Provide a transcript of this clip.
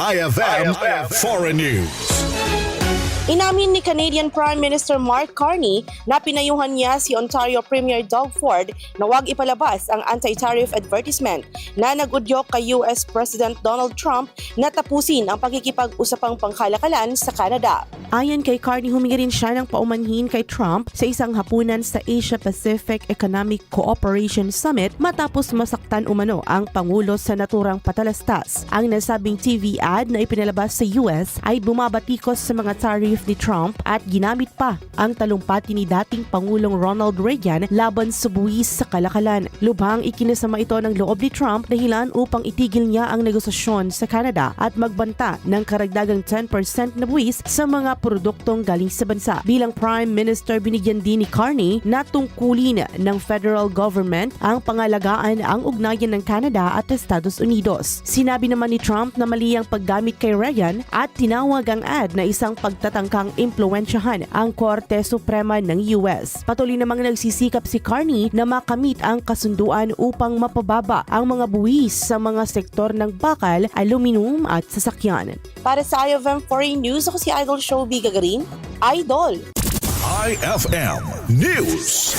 IFM, Foreign News. Inamin ni Canadian Prime Minister Mark Carney na pinayuhan niya si Ontario Premier Doug Ford na huwag ipalabas ang anti-tariff advertisement na nagudyok kay US President Donald Trump na tapusin ang pagkikipag-usapang pangkalakalan sa Canada. Ayon kay Carney, humingi rin siya ng paumanhin kay Trump sa isang hapunan sa Asia-Pacific Economic Cooperation Summit matapos masaktan umano ang Pangulo sa naturang patalastas. Ang nasabing TV ad na ipinalabas sa US ay bumabatikos sa mga tariff ni Trump at ginamit pa ang talumpati ni dating Pangulong Ronald Reagan laban sa buwis sa kalakalan. Lubhang ikinasama ito ng loob ni Trump dahilan upang itigil niya ang negosasyon sa Canada at magbanta ng karagdagang 10% na buwis sa mga produktong galing sa bansa. Bilang Prime Minister, binigyan din ni Carney na tungkulin ng federal government ang pangalagaan ang ugnayan ng Canada at Estados Unidos. Sinabi naman ni Trump na mali ang paggamit kay Reagan at tinawag ang ad na isang pagtatangkang impluensyahan ang Korte Suprema ng US. Patuloy namang nagsisikap si Carney na makamit ang kasunduan upang mapababa ang mga buwis sa mga sektor ng bakal, aluminum at sasakyan. Para sa IFM Foreign News, ako si Idol Showbiz Gagarin. Idol! IFM News.